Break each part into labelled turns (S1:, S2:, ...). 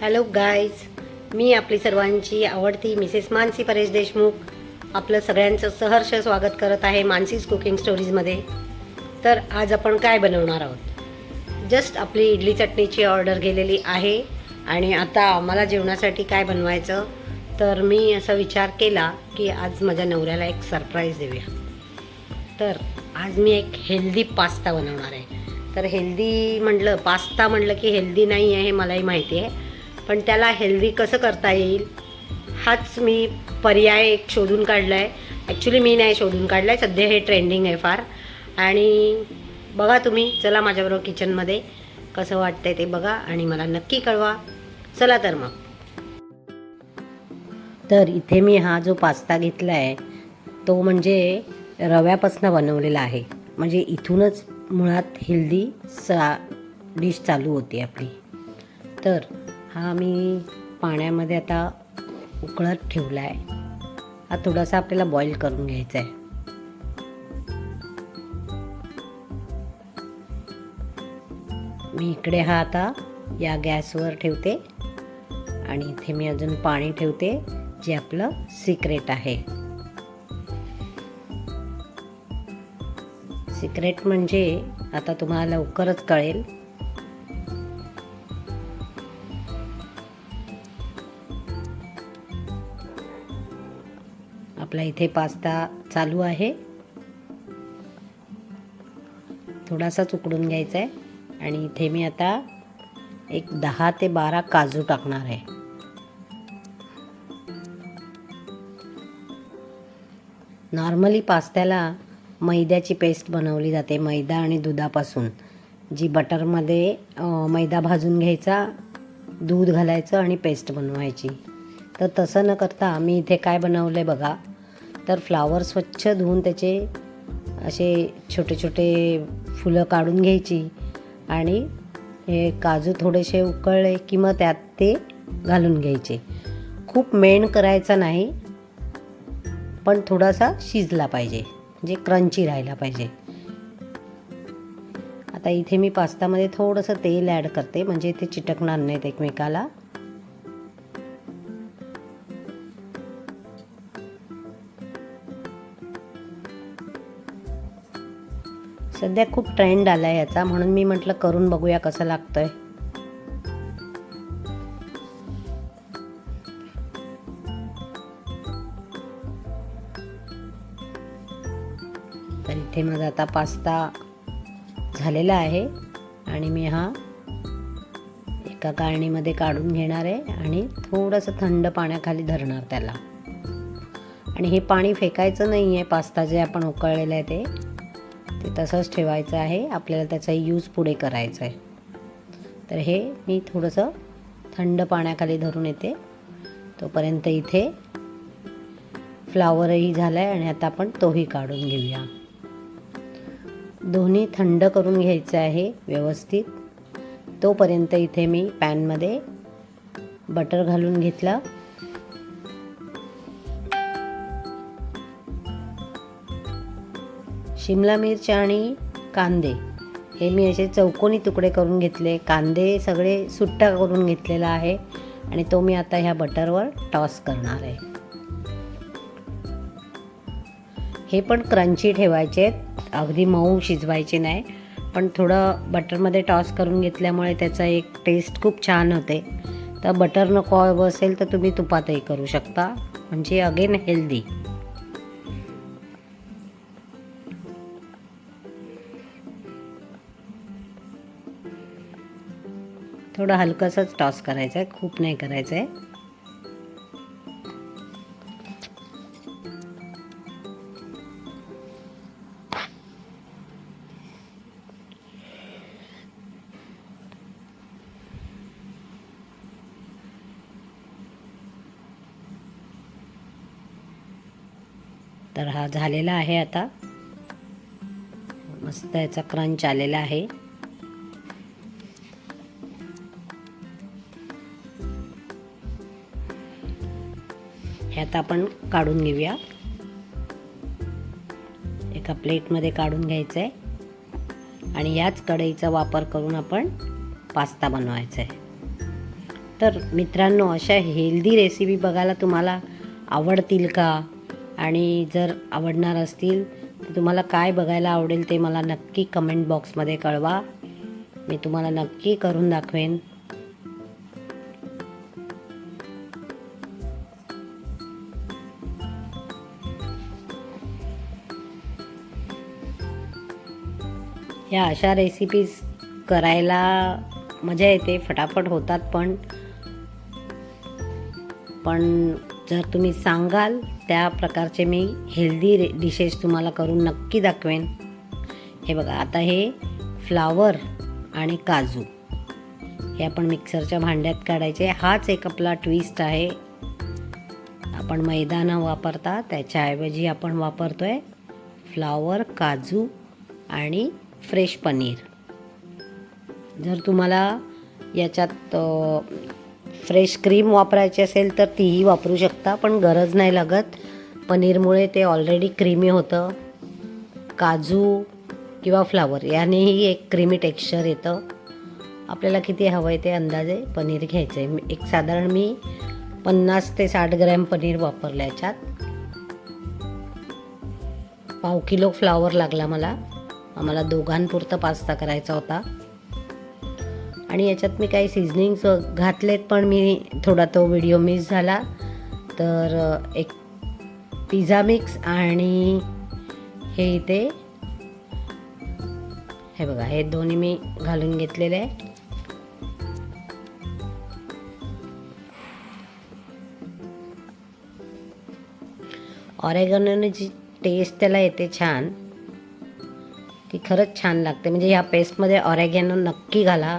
S1: Hello guys मी आपली सर्वांची आवडती मिसेस मानसी परेश देशमुख. आपलं सगळ्यांचं सहर्ष स्वागत करत आहे मानसीज कुकिंग स्टोरीजमध्ये तर आज आपण काय बनवणार आहोत? जस्ट आपली इडली चटणीची ऑर्डर गेलेली आहे आणि आता मला जेवणासाठी काय बनवायचं? तर मी असा विचार केला की आज माझ्या नवऱ्याला एक सरप्राईज देऊया. तर आज मी एक हेल्दी पास्ता बनवणार आहे. तर हेल्दी म्हटलं पास्ता म्हटलं की हेल्दी नाही आहे हे मलाही माहिती आहे. पण त्याला हेल्दी कसं करता येईल हाच मी पर्याय एक शोधून काढला आहे ॲक्च्युली मी नाही शोधून काढला आहे सध्या हे ट्रेंडिंग आहे फार. आणि बघा तुम्ही चला माझ्याबरोबर किचनमध्ये कसं वाटतंय ते बघा आणि मला नक्की कळवा. चला तर मग. तर इथे मी हा जो पास्ता घेतला आहे तो म्हणजे रव्यापासून बनवलेला आहे. म्हणजे इथूनच मुळात हेल्दी सा डिश चालू होती आपली. तर हा मी पाण्यामध्ये आता उकळत ठेवला आहे हा थोडासा आपल्याला बॉईल करून घ्यायचा आहे मी इकडे हा आता या गॅसवर ठेवते आणि इथे मी अजून पाणी ठेवते जे आपलं सिक्रेट आहे. सिक्रेट म्हणजे आता तुम्हाला लवकरच कळेल आपला इथे पास्ता चालू आहे. थोडासाच उकडून घ्यायचा आहे. आणि इथे मी आता एक दहा ते बारा काजू टाकणार आहे. नॉर्मली पास्त्याला मैद्याची पेस्ट बनवली जाते मैदा आणि दुधापासून. जी बटरमध्ये मैदा भाजून घ्यायचा दूध घालायचं आणि पेस्ट बनवायची. तर तसं न करता मी इथे काय बनवलं आहे बघा. तर फ्लावर स्वच्छ धुवून त्याचे असे छोटे छोटे फुलं काढून घ्यायची. आणि हे काजू थोडेसे उकळले की मग त्यात ते घालून घ्यायचे. खूप मेण करायचा नाही पण थोडासा शिजला पाहिजे म्हणजे क्रंची राहायला पाहिजे. आता इथे मी पास्तामध्ये थोडंसं तेल ॲड करते म्हणजे ते चिटकणार नाहीत एकमेकाला. सध्या खूप ट्रेंड आला आहे याचा म्हणून मी म्हटलं करून बघूया कसं लागतंय. तर इथे माझा आता पास्ता झालेला आहे आणि मी हा एका गाळणीमध्ये काढून घेणार आहे आणि थोडंसं थंड पाण्याखाली धरणार त्याला. आणि हे पाणी फेकायचं नाही आहे पास्ता जे आपण उकळलेलं आहे ते. तसंच ठेवायचं आहे. आपल्याला त्याचा यूज पुढे करायचा आहे. तर हे मी थोडंसं थंड पाण्याखाली धरून येते. तोपर्यंत इथे फ्लावरही झाला आहे आणि आता आपण तोही काढून घेऊया. दोन्ही थंड करून घ्यायचं आहे व्यवस्थित. तोपर्यंत इथे मी पॅनमध्ये बटर घालून घेतलं. शिमला मिरची आणि कांदे. हे मी असे चौकोनी तुकडे करून घेतले. कांदे सगळे सुट्टा करून घेतलेला आहे आणि तो मी आता ह्या बटरवर टॉस करणार आहे. हे पण क्रंची ठेवायचे आहेत. अगदी मऊ शिजवायचे नाही. पण थोडं बटरमध्ये टॉस करून घेतल्यामुळे त्याचा एक टेस्ट खूप छान होते. तर बटर नको हवं असेल तर तुम्ही तुपातही करू शकता. म्हणजे अगेन हेल्दी थोडं हलकंसंच टॉस करायचं आहे. खूप नाही करायचं आहे तर हा झालेला आहे आता. मस्त याचा क्रंच आलेला आहे. आता आपण काढून घेऊया. एका प्लेटमध्ये काढून घ्यायचं आहे आणि याच कढईचा वापर करून आपण पास्ता बनवायचा आहे तर मित्रांनो अशा हेल्दी रेसिपी बघायला तुम्हाला आवडतील का? आणि जर आवडणार असतील तर तुम्हाला काय बघायला आवडेल ते मला नक्की कमेंट बॉक्समध्ये कळवा. मी तुम्हाला नक्की करून दाखवेन. ह्या अशा रेसिपीज करायला मजा येते फटाफट होतात पण. पण जर तुम्ही सांगाल त्या प्रकारचे मी हेल्दी रे डिशेस तुम्हाला करून नक्की दाखवेन. हे बघा आता हे फ्लावर आणि काजू. हे आपण मिक्सरच्या भांड्यात काढायचे. हाच एक आपला ट्विस्ट आहे. आपण मैदा न वापरता त्याच्याऐवजी आपण वापरतो आहे फ्लावर काजू आणि फ्रेश पनीर. जर तुम्हाला याच्यात फ्रेश क्रीम वापरायची असेल तर तीही वापरू शकता पण गरज नाही लागत. पनीरमुळे ते ऑलरेडी क्रीमी होतं. काजू किंवा फ्लावर यानेही एक क्रीमी टेक्स्चर येतं. आपल्याला किती हवं आहे ते अंदाजे पनीर घ्यायचं आहे एक साधारण मी पन्नास ते साठ ग्रॅम पनीर वापरलं याच्यात. पाव किलो फ्लावर लागला मला. आम्हाला दोघांपुरतं पास्ता करायचा होता. आणि याच्यात मी काही सिझनिंग्स घातलेत पण मी थोडा तो व्हिडिओ मिस झाला. तर एक पिझ्झा मिक्स आणि हे इथे हे बघा हे दोन्ही मी घालून घेतलेले. आहे ऑरेगनोने जी टेस्ट त्याला येते छान. ती खरंच छान लागते. म्हणजे ह्या पेस्टमध्ये ऑरेगॅनो नक्की घाला.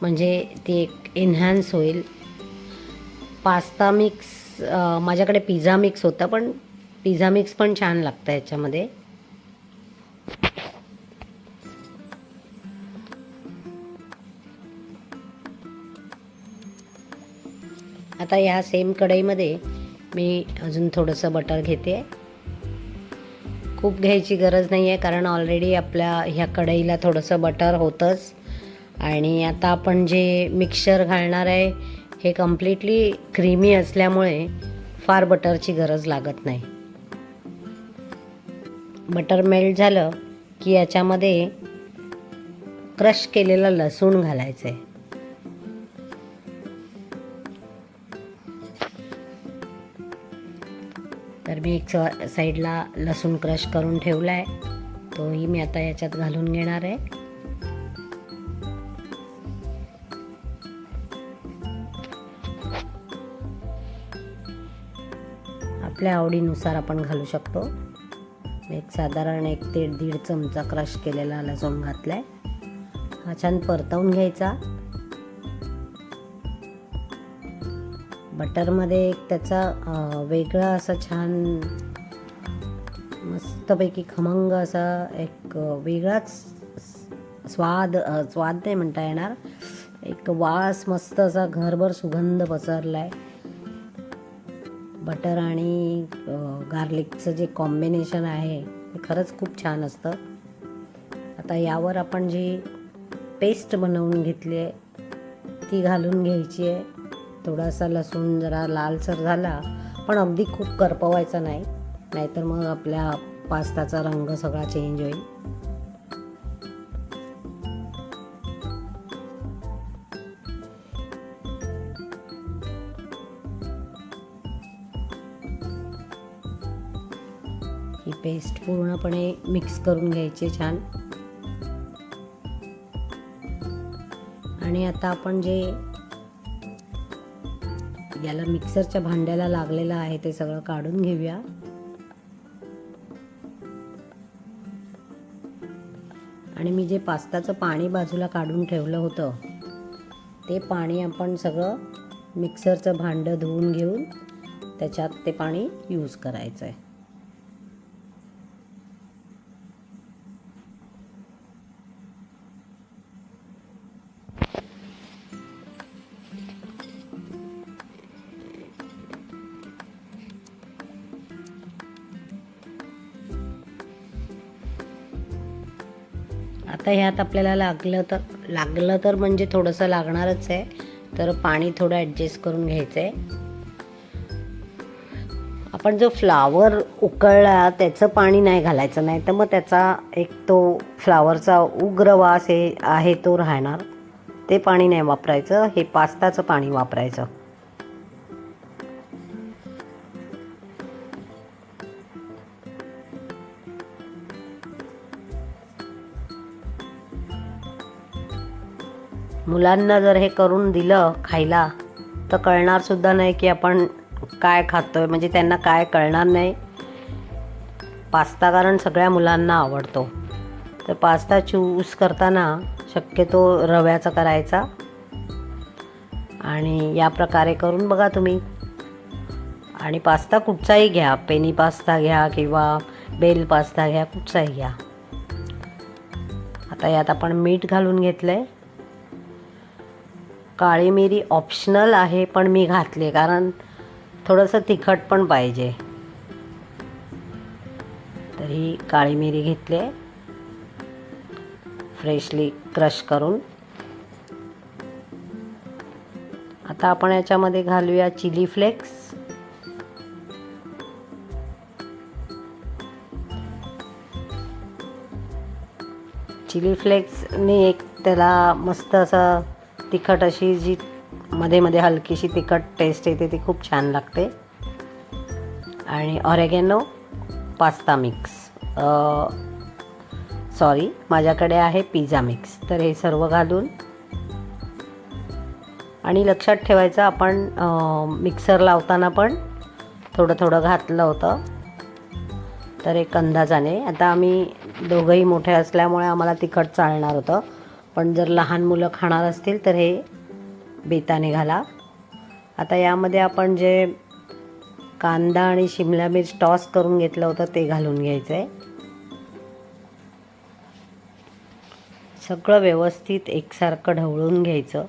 S1: म्हणजे ती एक एन्हान्स होईल. पास्ता मिक्स माझ्याकडे पिझ्झा मिक्स होता पण पिझ्झा मिक्स पण छान लागतं याच्यामध्ये. आता या सेम कढईमध्ये मी अजून थोडंसं बटर घेते. खूप घ्यायची गरज नाही आहे कारण ऑलरेडी आपल्या ह्या कढईला थोडंसं बटर होतंच. आणि आता आपण जे मिक्सर घालणार आहे हे कम्प्लिटली क्रीमी असल्यामुळे फार बटरची गरज लागत नाही. बटर मेल्ट झालं की याच्यामध्ये क्रश केलेलं लसूण घालायचं आहे तर मी एक साईडला लसूण क्रश करून ठेवला आहे तोही मी आता याच्यात घालून घेणार आहे. आपल्या आवडीनुसार आपण घालू शकतो. एक साधारण एक ते दीड चमचा क्रश केलेला लसूण घातला आहे हा छान परतवून घ्यायचा. बटरमध्ये एक त्याचा वेगळा असा छान मस्तपैकी खमंग असा एक वेगळाच स्वाद स्वाद नाही म्हणता येणार. एक वास मस्त असा घरभर सुगंध पसरला आहे बटर आणि गार्लिकचं जे कॉम्बिनेशन आहे ते खरंच खूप छान असतं. आता यावर आपण जी पेस्ट बनवून घेतली आहे ती घालून घ्यायची आहे. थोडासा लसूण जरा लालसर झाला पण अगदी खूप करपवायचा नाही. नाहीतर मग आपल्या पास्ताचा रंग सगळा चेंज होईल. ही पेस्ट पूर्णपणे मिक्स करून घ्यायची छान. आणि आता आपण जे याला मिक्सरच्या भांड्याला लागलेलं आहे ते सगळं काढून घेऊया. आणि मी जे पास्ताचं पाणी बाजूला काढून ठेवलं होतं ते पाणी आपण सगळं मिक्सरचं भांडं धुवून घेऊन त्याच्यात ते पाणी यूज करायचं आहे आता ह्यात आपल्याला लागलं तर लागलं तर म्हणजे थोडंसं लागणारच आहे. तर पाणी थोडं ॲडजस्ट करून घ्यायचं आहे आपण जो फ्लावर उकळला त्याचं पाणी नाही घालायचं नाही तर मग त्याचा एक तो फ्लावरचा उग्र वास हे आहे तो राहणार. ते पाणी नाही वापरायचं हे पास्ताचं पाणी वापरायचं. मुलांना जर हे करून दिलं खायला तर कळणारसुद्धा नाही की आपण काय खातो आहे म्हणजे त्यांना काय कळणार नाही. पास्ता कारण सगळ्या मुलांना आवडतो. तर पास्ता चूज करताना शक्यतो रव्याचा करायचा. आणि या प्रकारे करून बघा तुम्ही. आणि पास्ता कुठचाही घ्या पेनी पास्ता घ्या किंवा बेल पास्ता घ्या कुठचाही घ्या. आता यात आपण मीठ घालून घेतलं आहे काळी मिरी ऑप्शनल आहे पण मी घातली कारण थोडंसं तिखट पण पाहिजे. तर ही काळी मिरी घेतली. आहे फ्रेशली क्रश करून. आता आपण याच्यामध्ये घालूया चिली फ्लेक्स चिली फ्लेक्सने एक त्याला मस्त असं तिखट अशी जी मध्ये मध्ये हलकीशी तिखट टेस्ट येते ती खूप छान लागते. आणि ऑरेगॅनो पास्ता मिक्स सॉरी माझ्याकडे आहे पिझ्झा मिक्स तर हे सर्व घालून आणि लक्षात ठेवायचं आपण मिक्सर लावताना पण थोडं थोडं घातलं होतं. तर एक अंदाजाने आता आम्ही दोघंही मोठे असल्यामुळे आम्हाला तिखट चालणार होतं. पण जर लहान मुलं खाणार असतील तर हे बेताने घाला. आता यामध्ये आपण जे कांदा आणि शिमला मिर्च टॉस करून घेतलं होतं ते घालून घ्यायचं आहे सगळं व्यवस्थित एकसारखं ढवळून घ्यायचं.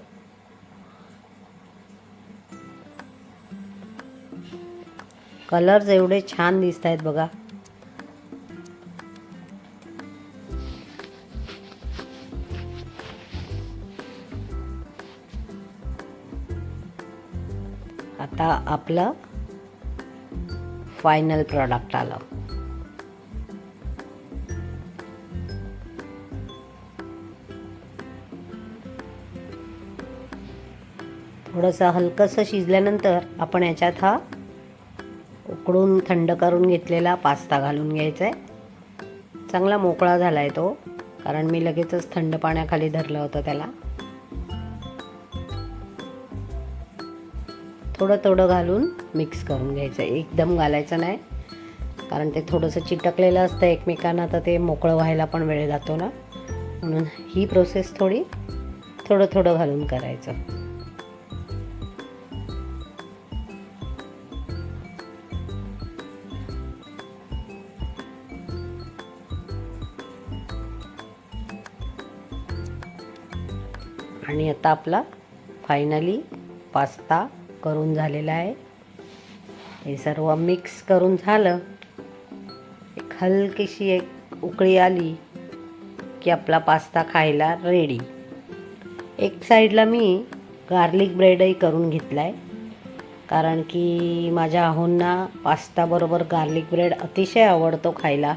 S1: कलर्स एवढे छान दिसत आहेत बघा. आता आपलं फायनल प्रॉडक्ट आलं. थोडंसं हलकंसं शिजल्यानंतर आपण याच्यात हा उकडून थंड करून घेतलेला पास्ता घालून घ्यायचा आहे चांगला मोकळा झाला आहे तो कारण मी लगेचच थंड पाण्याखाली धरलं होतं त्याला. थोडं थोडं घालून मिक्स करून घ्यायचं. एकदम घालायचं नाही कारण ते थोडंसं चिटकलेलं असतं एकमेकांना तर ते मोकळं व्हायला पण वेळ जातो ना. म्हणून ही प्रोसेस थोडी थोडं थोडं घालून करायचं. आणि आता आपला फायनली पास्ता करून झालेला आहे. हे सर्व मिक्स करून झालं. एक हलकीशी एक उकळी आली की आपला पास्ता खायला रेडी एक साईडला मी गार्लिक ब्रेडही करून घेतला आहे कारण की माझ्या आहोंना पास्ताबरोबर गार्लिक ब्रेड अतिशय आवडतो खायला.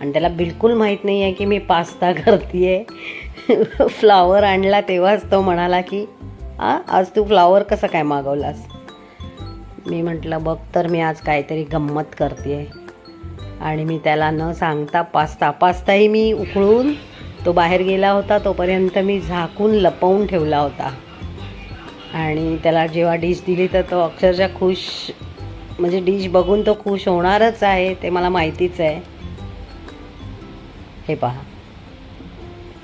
S1: आणि त्याला बिलकुल माहीत नाही आहे की मी पास्ता करते आहे फ्लावर आणला तेव्हाच तो म्हणाला की आ आज तू फ्लावर कसं काय मागवलास? मी म्हटलं बघ तर मी आज काहीतरी गंमत करते आणि मी त्याला न सांगता पास्ता पास्ताही मी उकळून तो बाहेर गेला होता तोपर्यंत मी झाकून लपवून ठेवला होता. आणि त्याला जेव्हा डिश दिली तर तो अक्षरशः खुश म्हणजे डिश बघून तो खुश होणारच आहे ते मला माहितीच आहे. हे पहा.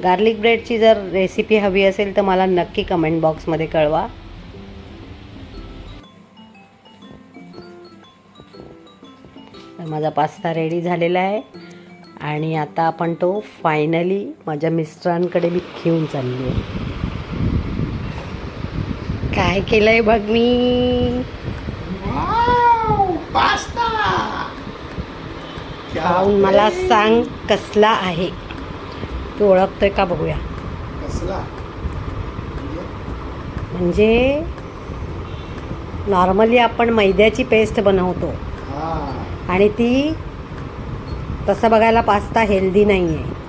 S1: गार्लिक ब्रेडची जर रेसिपी हवी असेल तर मला नक्की कमेंट बॉक्समध्ये कळवा. तर माझा पास्ता रेडी झालेला आहे. आणि आता आपण तो फायनली माझ्या मिस्टरांकडे मी घेऊन चालली आहे. काय केलंय बघ मी?
S2: पास्ता
S1: मला सांग कसला आहे? तू ओळखतोय का बघूया.
S2: म्हणजे
S1: नॉर्मली आपण मैद्याची पेस्ट बनवतो.
S2: हा.
S1: आणि ती तसं बघायला पास्ता हेल्दी नाही आहे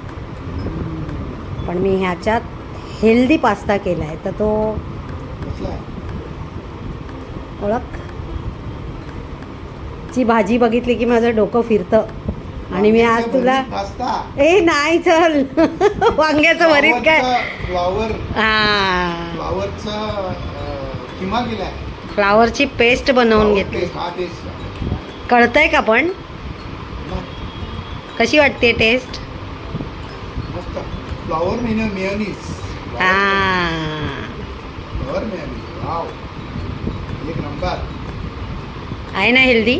S1: पण मी ह्याच्यात हेल्दी पास्ता केला आहे तर तो? ओळख? ची भाजी बघितली की माझं डोकं फिरतं. आणि मी आज तुला ए नाही चल. वांग्याचं भरीत काय?
S2: फ्लॉवर.
S1: हा.
S2: फ्लॉवरचा
S1: पेस्ट बनवून घेतली.
S2: हा
S1: कळतंय का पण? कशी वाटते taste
S2: flower main mayonnaise. Flower mayonnaise. Wow. एक नंबर.
S1: आहे ना हेल्दी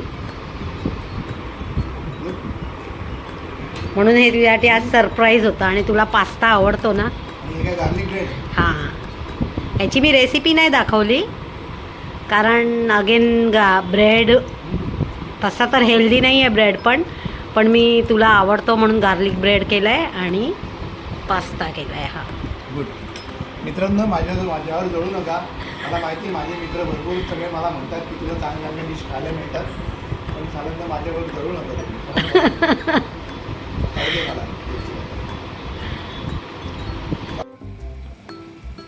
S1: म्हणून हे तुझ्यासाठी आज सरप्राईज होतं आणि तुला पास्ता आवडतो ना?
S2: हे
S1: हां. याची मी रेसिपी नाही दाखवली. कारण अगेन गा ब्रेड तसा तर हेल्दी नाही आहे ब्रेड पण. पण मी तुला आवडतो म्हणून गार्लिक ब्रेड केलं आहे आणि पास्ता केला आहे हा.
S2: गुड मित्रांनो माझ्या माझ्यावर जळू नका. मला माहिती माझे मित्र भरपूर सगळे मला म्हणतात की तुला चांगल्या चांगल्या डिश खायला मिळतात. पण साधारणतः माझ्यावर जळू नका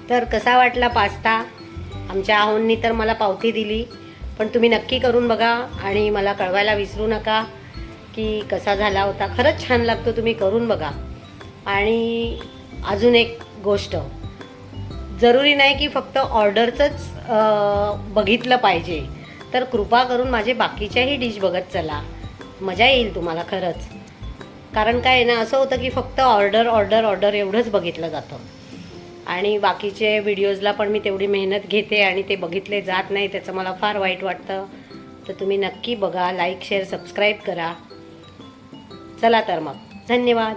S1: तर कसा वाटला पास्ता? आमच्या आहोंनी तर मला पावती दिली पण तुम्ही नक्की करून बघा आणि मला कळवायला विसरू नका की कसा झाला होता. खरंच छान लागतो तुम्ही करून बघा. आणि अजून एक गोष्ट जरुरी नाही की फक्त ऑर्डरचंच बघितलं पाहिजे. तर कृपा करून माझे बाकीच्याही डिश बघत चला. मजा येईल तुम्हाला खरंच. कारण काय आहे ना असं होतं की फक्त ऑर्डर ऑर्डर ऑर्डर एवढंच बघितलं जातं. आणि बाकीचे व्हिडिओजला पण मी तेवढी मेहनत घेते आणि ते बघितले जात नाही त्याचं मला फार वाईट वाटतं. तर तुम्ही नक्की बघा लाईक शेअर सबस्क्राईब करा. चला तर मग. धन्यवाद.